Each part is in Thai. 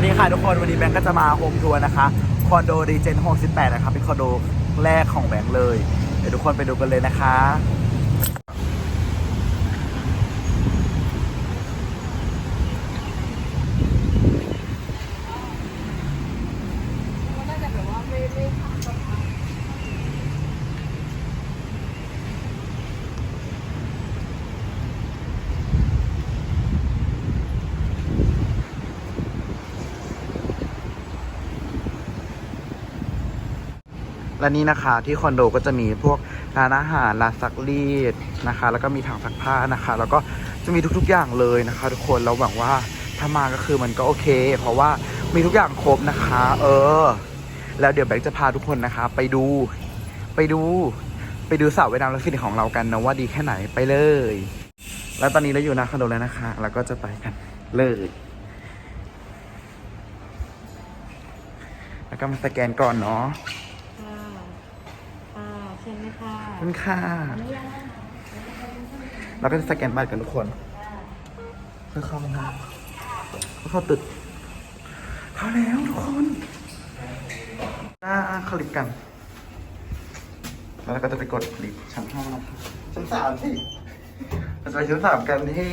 วัสดีค่ะทุกคนวันนี้แบงก์ก็จะมาโฮมทัวร์นะคะคอนโดรีเจน68นะคะเป็นคอนโดแรกของแบงก์เลย เดี๋ยวทุกคนไปดูกันเลยนะคะ น่าจะแบบว่าไม่ไม่ข้ามสะพาน และนี่นะคะที่คอนโดก็จะมีพวกร้านอาหารร้านซักรีดนะคะ แล้วก็มีถังซักผ้านะคะ แล้วก็จะมีทุกๆอย่างเลยนะคะ ทุกคนเราหวังว่าถ้ามาก็คือมันก็โอเค เพราะว่ามีทุกอย่างครบนะคะ เออ แล้วเดี๋ยวแบงค์จะพาทุกคนนะคะ ไปดูไปดูไปดูสระว่ายน้ำและฟินของเรากันนะว่าดีแค่ไหนไปเลย แล้วตอนนี้เราอยู่หน้าคอนโดแล้วนะคะ แล้วก็จะไปกันเลยแล้วก็มาสแกนก่อนเนาะ คุณค่ะเราก็จะสแกนบัตรกันทุกคนเพื่อเข้าห้องน้ำเข้าตึก เข้าแล้วทุกคนหน้าคลิปกัน แล้วเราก็จะไปกดลิฟชั้นห้านะครับชั้นสามที่เราจะไปชั้นสามกันที่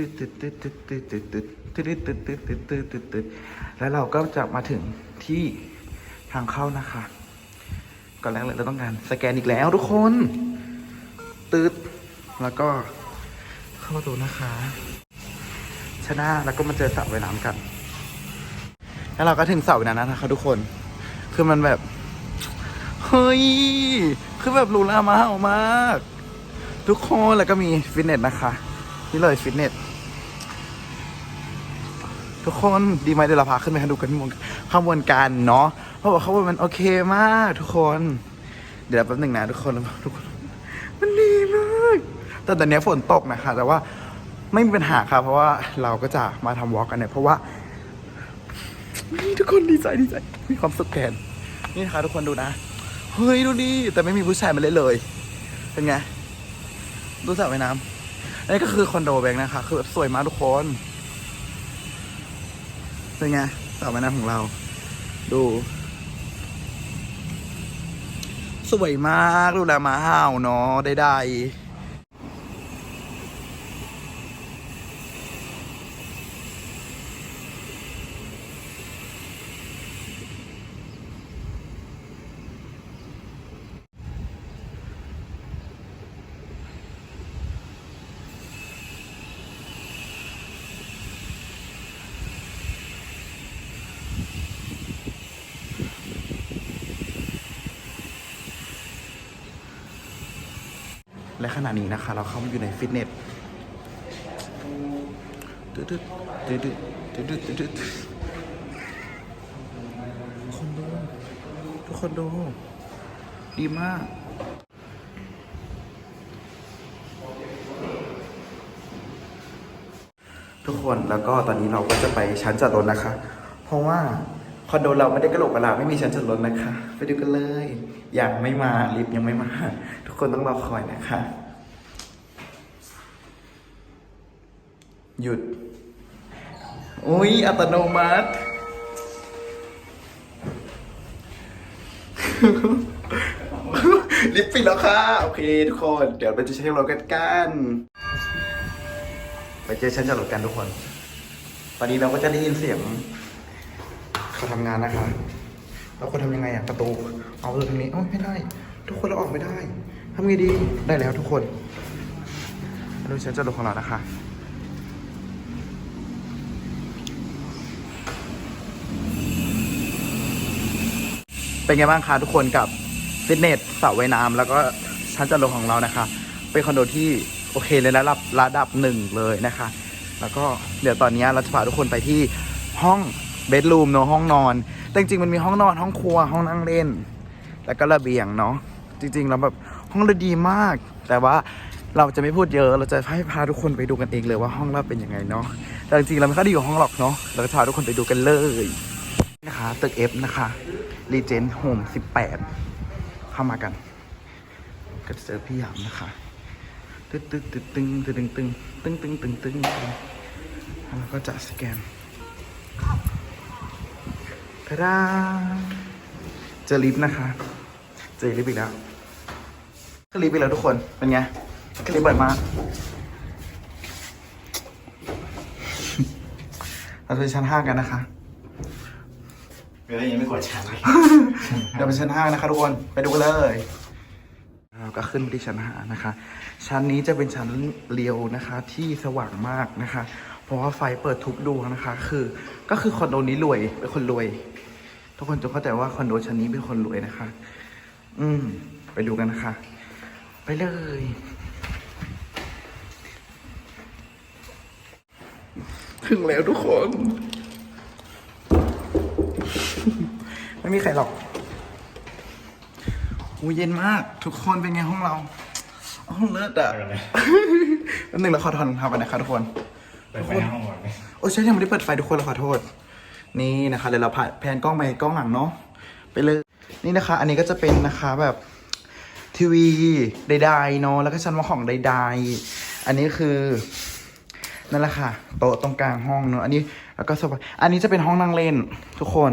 ตึ๊ดตึ๊ดตึ๊ดตึ๊ดตึ๊ดตึ๊ดตึ๊ดตึ๊ดตึ๊ดตึ๊ดตึ๊ดตึ๊ดตึ๊ดตึ๊ดแล้วเราก็จะมาถึงที่ทางเข้านะคะก่อนแรกเลยเราต้องการสแกนอีกแล้วทุกคน ตึ๊ดแล้วก็เข้าประตูนะคะชนะแล้วก็มาเจอสระว่ายน้ำกัน แล้วเราก็ถึงสระว่ายน้ำนะคะทุกคน คือมันแบบ เฮ้ย คือแบบหรูหรามากมาก ทุกคนแล้วก็มีฟิตเนสนะคะ นี่เลยฟิตเนส ทุกคนดีไหมเดี๋ยวเราพาขึ้นไปดูกันข้างบนข้างบนกันเนาะเพราะว่าข้างบนมันโอเคมากทุกคน เดี๋ยวแป๊บหนึ่งนะทุกคนทุกคนมันดีมากแต่ตอนนี้ฝนตกนะคะ แต่ว่าไม่มีปัญหาค่ะเพราะว่าเราก็จะมาทำวอล์กกันเนี่ยเพราะว่าทุกคนดีใจดีใจมีความสุขแทนนี่นะคะทุกคนดูนะเฮ้ยดูดิแต่ไม่มีผู้ชายมาเล่นเลยเป็นไงดูสระว่ายน้ำนนี้ก็คือคอนโดแบงค์นะคะ คือแบบสวยมากทุกคน เป็นไงสาวแม่น้ำของเรา ดู สวยมากดูแลหมาห่าวเนาะได้ๆ และขณะนี้นะคะ เราเข้ามาอยู่ในฟิตเนสตึ๊ดตึ๊ดตึ๊ดตึ๊ดตึ๊ดตึ๊ดตึ๊ดคนดูทุกคนดู ดีมากทุกคนแล้วก็ตอนนี้เราก็จะไปชั้นจอดรถนะคะ เพราะว่า คอนโดเราไม่ได้กระโหลกกระลาไม่มีชั้นจอดรถนะคะ ไปดูกันเลย ยังไม่มาลิฟต์ยังไม่มา ทุกคนต้องรอคอยนะคะ หยุด อุ้ยอัตโนมัติ ลิฟต์ปิดแล้วค่ะ โอเค ทุกคน เดี๋ยวเราจะใช้รถกันกัน ไปเจอชั้นจอดรถกันทุกคน ตอนนี้เราก็จะได้ยินเสียง ขาทำงานนะคะ เราควรทำยังไงอะประตู เอาเลยตรงนี้โอ้ยไม่ได้ ทุกคนเราออกไม่ได้ทำไงดี ได้แล้วทุกคนดูชั้นจอดรถของเรานะคะ เป็นไงบ้างคะทุกคนกับฟิตเนสสระว่ายน้ำแล้วก็ชั้นจอดรถของเรานะคะ เป็นคอนโดที่โอเคเลยระดับระดับหนึ่งเลยนะคะ แล้วก็เดี๋ยวตอนนี้เราจะพาทุกคนไปที่ห้อง เบดรูมเนาะห้องนอน แต่จริงๆมันมีห้องนอนห้องครัวห้องนั่งเล่น แล้วก็ระเบียงเนาะจริงๆแล้วแบบห้องเราดีมาก แต่ว่าเราจะไม่พูดเยอะเราจะให้พาทุกคนไปดูกันเองเลยว่าห้องเราเป็นยังไงเนาะแต่จริงๆเราไม่ค่อยได้อยู่ห้องหรอกเนาะเราจะพาทุกคนไปดูกันเลยนะคะตึก F นะคะรีเจนโฮมสิบแปดเข้ามากันก็เจอพี่หยามนะคะตึ๊ดตึ๊ดตึ๊ดตึงตึ๊ดตึงตึงตึงตึงตึงตึงตึงแล้วก็จะสแกน ทาดาเจอลิฟต์นะคะ เจอลิฟต์อีกแล้วก็ลิฟต์อีกแล้วทุกคน เป็นไงก็ลิฟต์เปิดมากเราจะไปชั้นห้ากันนะคะเวลายังไม่กดชั้นเลยเดี๋ยวไปชั้นห้านะคะทุกคน ไปดูกันเลยเราก็ขึ้นไปที่ชั้นห้านะคะ ชั้นนี้จะเป็นชั้นเรียวนะคะที่สว่างมากนะคะเพ ราะว่าไฟเปิดทุกดวงนะคะ คือก็คือคอนโดนี้รวยเป็นคนรวย ทุกคนจงเข้าใจว่าคอนโดชั้นนี้เป็นคนรวยนะคะ อืม ไปดูกันนะคะ ไปเลย ถึงแล้วทุกคน ไม่มีใครหรอกอูเย็นมาก ทุกคนเป็นไงห้องเรา ห้องเลิศอะไปก่อนเลยแป๊บนึงเราขอถอนรองเท้าไปนะคะทุกคน ไปไฟห้องก่อนไหมโอ้ใช่ยังไม่ได้เปิดไฟทุกคนเราขอโทษ นี่นะคะเดี๋ยวเราผ่านแพนกล้องไปกล้องหลังเนาะไปเลยนี่นะคะ อันนี้ก็จะเป็นนะคะแบบทีวีใดๆเนาะแล้วก็ชั้นวางของใดๆ อันนี้คือนั่นแหละค่ะ โต๊ะตรงกลางห้องเนาะอันนี้แล้วก็สบายอันนี้จะเป็นห้องนั่งเล่นทุกคน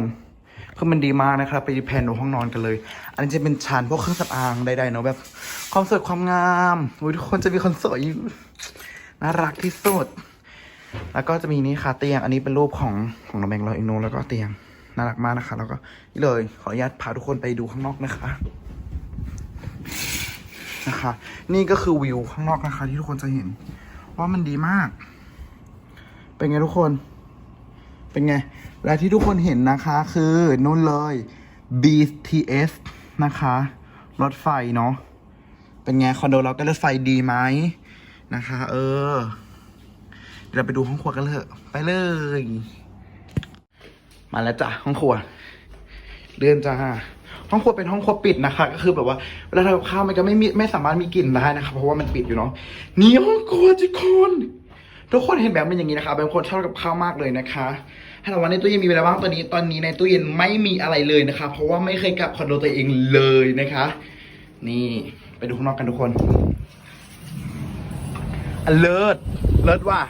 คือมันดีมากนะครับ ไปแพนดูห้องนอนกันเลย อันนี้จะเป็นชั้นพวกเครื่องสำอางใดๆเนาะแบบ ความสวยความงามโอ้ยทุกคนจะมีคนสวยอยู่น่ารักที่สุด แล้วก็จะมีนี่ค่ะเตียง อันนี้เป็นรูปของของน้องแบงค์เราเองโนแล้วก็เตียงน่ารักมากนะคะ แล้วก็นี่เลยขออนุญาตพาทุกคนไปดูข้างนอกนะคะนะคะ นี่ก็คือวิวข้างนอกนะคะ ที่ทุกคนจะเห็น ว่ามันดีมาก เป็นไงทุกคน เป็นไง และที่ทุกคนเห็นนะคะ คือนู่นเลย BTS นะคะ รถไฟเนาะเป็นไงคอนโดเราก็รถไฟดีไหมนะคะ เออ เดี๋ยวเราไปดูห้องครัวกันเลยไปเลย มาแล้วจ้ะห้องครัว เลื่อนจ้าห้องครัวเป็นห้องครัวปิดนะคะ ก็คือแบบว่าเวลาทำกับข้าวมันก็ไม่มีไม่สามารถมีกลิ่นได้นะคะเพราะว่ามันปิดอยู่เนาะนี่ห้องครัวทุกคนทุกคนเห็นแบบเป็นอย่างนี้นะคะเป็นคนชอบกับข้าวมากเลยนะคะถ้าเราว่าในตู้เย็นมีอะไรบ้างตอนนี้ตอนนี้ในตู้เย็นไม่มีอะไรเลยนะคะ เพราะว่าไม่เคยกลับคอนโดตัวเองเลยนะคะ นี่ไปดูข้างนอกกันทุกคนอันเลิศเลิศว่ะ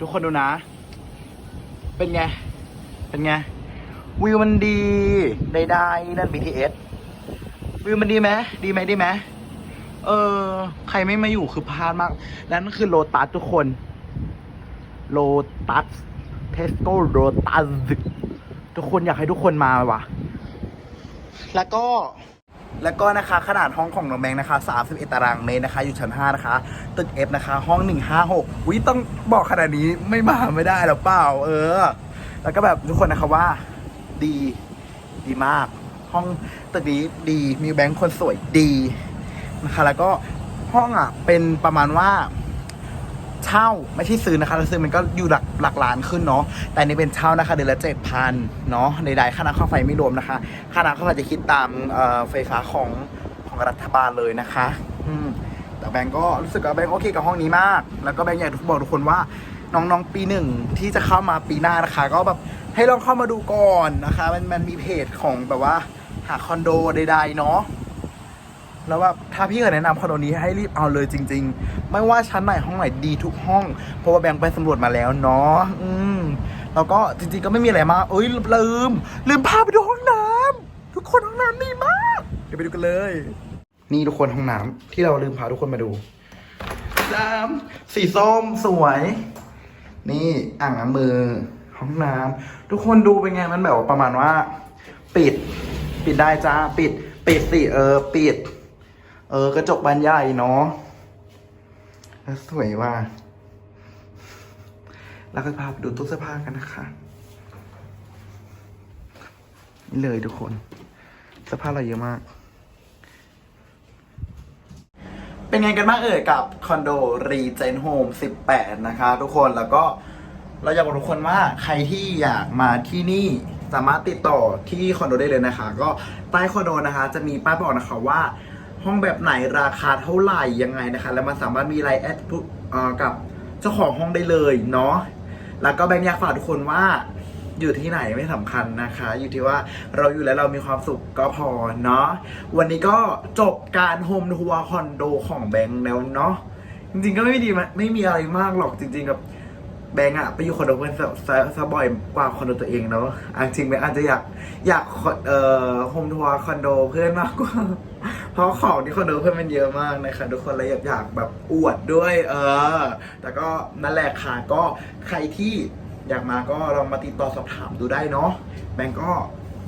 ทุกคนดูนะ เป็นไง เป็นไง วิวมันดีได้ได้นั่น BTS วิวมันดีไหมดีไหมดีไหมเออ ใครไม่มาอยู่คือพลาดมาก นั่นคือโลตัสทุกคน โลตัส เทสโก้โลตัส ทุกคนอยากให้ทุกคนมาว่ะ แล้วก็ แล้วก็นะคะขนาดห้องของน้องแบงค์นะคะ31ตารางเมตรนะคะ อยู่ชั้น 5 นะคะ ตึก F นะคะ ห้อง 156วิต้องบอกขนาดนี้ไม่มาไม่ได้หรอเปล่า เออ แล้วก็แบบทุกคนนะคะว่าดีดีมาก ห้องตึกนี้ดีมีแบงค์คนสวยดีนะคะ แล้วก็ห้องอะเป็นประมาณว่า เช่าไม่ใช่ซื้อนะคะถ้าซื้อมันก็อยู่หลักหลักล้านขึ้นเนาะแต่นี่เป็นเช่านะคะเดือนละเจ็ดพันเนาะใดๆค่าน้ำค่าไฟไม่รวมนะคะ ค่าน้ำค่าไฟจะคิดตามเอ่อไฟฟ้าของของรัฐบาลเลยนะคะอืมแต่แบงก์ก็รู้สึกว่าแบงก์โอเคกับห้องนี้มาก แล้วก็แบงก์อยากบอกทุกคนว่าน้องๆปีหนึ่งที่จะเข้ามาปีหน้านะคะ ก็แบบให้ลองเข้ามาดูก่อนนะคะ มันมันมีเพจของแบบว่าหาคอนโดใดๆเนาะ แล้วว่าถ้าพี่เคยแนะนำคอนโดนี้ให้รีบเอาเลยจริง ๆ ไม่ว่าชั้นไหนห้องไหนดีทุกห้อง เพราะว่าแบงค์ไปสำรวจมาแล้วเนาะอืมแล้วก็จริงๆก็ไม่มีอะไรมากเอ้ยลืม ลืมพาไปดูห้องน้ำทุกคนห้องน้ำดีมากเดี๋ยวไปดูกันเลย นี่ทุกคนห้องน้ำที่เราลืมพาทุกคนมาดูน้ำสีส้มสวย นี่อ่างล้างมือห้องน้ำทุกคนดูเป็นไงมันแบบประมาณว่า ปิด ปิดได้จ้าปิด ปิดสิเออ ปิด ออกระจกบานใหญ่เนาะแล้วสวยว่ะแล้วก็พาไปดูตู้เสื้อผ้ากันนะคะนี่เลยทุกคนเสื้อผ้าเราเยอะมาก เป็นไงกันบ้างเอ่ยกับคอนโดรีเจนโฮม18 นะคะ ทุกคนแล้วก็เราอยากบอกทุกคนว่าใครที่อยากมาที่นี่สามารถติดต่อที่คอนโดได้เลยนะคะ ก็ใต้คอนโดนะคะ จะมีป้ายบอกนะคะว่า ห้องแบบไหนราคาเท่าไหร่ยังไงนะคะ แล้วมันสามารถมีไลน์แอดกับเจ้าของห้องได้เลยเนาะแล้วก็แบงค์อยากฝากทุกคนว่าอยู่ที่ไหนไม่สำคัญนะคะ อยู่ที่ว่าเราอยู่แล้วเรามีความสุขก็พอเนาะวันนี้ก็จบการโฮมทัวร์คอนโดของแบงค์แล้วเนาะจริงๆก็ไม่ดีไม่มีอะไรมากหรอกจริงๆกับ แบงค์อะไปอยู่คอนโดเพื่อนซะซะซะบ่อยกว่าคอนโดตัวเองเนาะอันจริงแบงค์อาจจะอยากอยากเอ่อโฮมทัวร์คอนโดเพื่อนมากกว่า เพราะของที่คอนโดเพื่อนมันเยอะมากนะคะทุกคนเลยอยากอยากแบบอวดด้วย เออ แต่ก็นั่นแหละค่ะก็ใครที่อยากมาก็ลองมาติดต่อสอบถามดูได้เนาะแบงก์ก็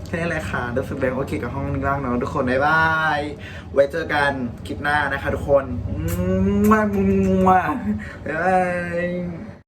แค่นี้แหละค่ะรู้สึกแบงก์โอเคกับห้องนึงล่างเนาะทุกคนบ๊ายบาย ไว้เจอกันคลิปหน้านะคะทุกคนอืมมาบ๊ายบาย